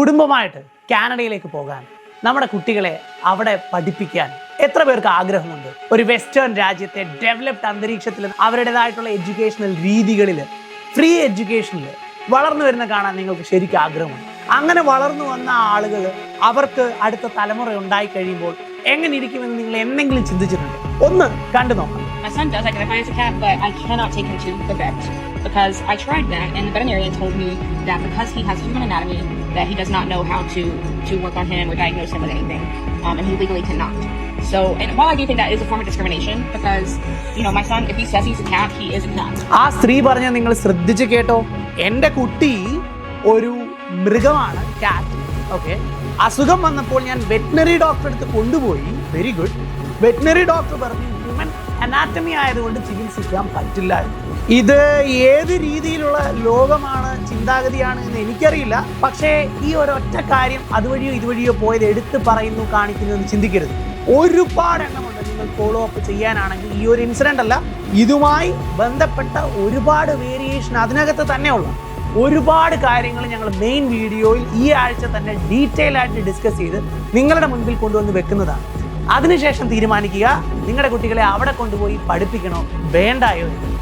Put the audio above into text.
കുടുംബമായിട്ട് കാനഡയിലേക്ക് പോകാൻ നമ്മുടെ കുട്ടികളെ അവിടെ പഠിപ്പിക്കാൻ എത്ര പേർക്ക് ആഗ്രഹമുണ്ട്? ഒരു വെസ്റ്റേൺ രാജ്യത്തെ ഡെവലപ്ഡ് അന്തരീക്ഷത്തിൽ അവരുടേതായിട്ടുള്ള എഡ്യൂക്കേഷണൽ രീതികളിൽ ഫ്രീ എഡ്യൂക്കേഷനിൽ വളർന്നു വരുന്ന കാണാൻ നിങ്ങൾക്ക് ശരിക്കും ആഗ്രഹമുണ്ട്. അങ്ങനെ വളർന്നു വന്ന ആളുകൾ അവർക്ക് അടുത്ത തലമുറ ഉണ്ടായി കഴിയുമ്പോൾ എങ്ങനെ ഇരിക്കുമെന്ന് നിങ്ങൾ എന്തെങ്കിലും ചിന്തിച്ചിട്ടുണ്ട്? ഒന്ന് കണ്ടു നോക്കാം My son does identify as a cat, but I cannot take him to the vet because I tried that, and the veterinarian told me that because he has human anatomy, that he does not know how to to work on him or diagnose him with anything, um, and he legally cannot. So, and while I do think that is a form of discrimination, because you know my son, if he says he's a cat, he is a cat. ആ സ്ത്രീ പറഞ്ഞ നിങ്ങൾ ശ്രദ്ധിച്ച് കേട്ടോ എൻ്റെ കുട്ടി ഒരു മൃഗമാണ് കാറ്റ് ഓക്കെ അസുഖം വന്നപ്പോൾ ഞാൻ വെറ്റിനറി ഡോക്ടറെ അടുത്ത് കൊണ്ടുപോയി വെരി ഗുഡ് വെറ്റിനറി ഡോക്ടർ പറഞ്ഞു ഹ്യൂമൻ അനാറ്റമി ആയതുകൊണ്ട് ചികിത്സിക്കാൻ പറ്റില്ല. ഇത് ഏത് രീതിയിലുള്ള ലോകമാണ് ചിന്താഗതിയാണ് എന്ന് എനിക്കറിയില്ല. പക്ഷേ ഈ ഒരൊറ്റ കാര്യം അതുവഴിയോ ഇതുവഴിയോ പോയത് എടുത്ത് പറയുന്നു കാണിക്കുന്നു എന്ന് ചിന്തിക്കരുത്. ഒരുപാട് എണ്ണമുണ്ട് നിങ്ങൾ ഫോളോ അപ്പ് ചെയ്യാനാണെങ്കിൽ. ഈ ഒരു ഇൻസിഡന്റ് അല്ല ഇതുമായി ബന്ധപ്പെട്ട ഒരുപാട് വേരിയേഷൻ അതിനകത്ത് തന്നെയുള്ള ഒരുപാട് കാര്യങ്ങൾ ഞങ്ങൾ മെയിൻ വീഡിയോയിൽ ഈ ആഴ്ച തന്നെ ഡീറ്റെയിൽ ആയിട്ട് ഡിസ്കസ് ചെയ്ത് നിങ്ങളുടെ മുൻപിൽ കൊണ്ടുവന്ന് വെക്കുന്നതാണ്. അതിനുശേഷം തീരുമാനിക്കുക. നിങ്ങളുടെ കുട്ടികളെ അവിടെ കൊണ്ടുപോയി പഠിപ്പിക്കണോ? വേണ്ടായോ എന്ന്.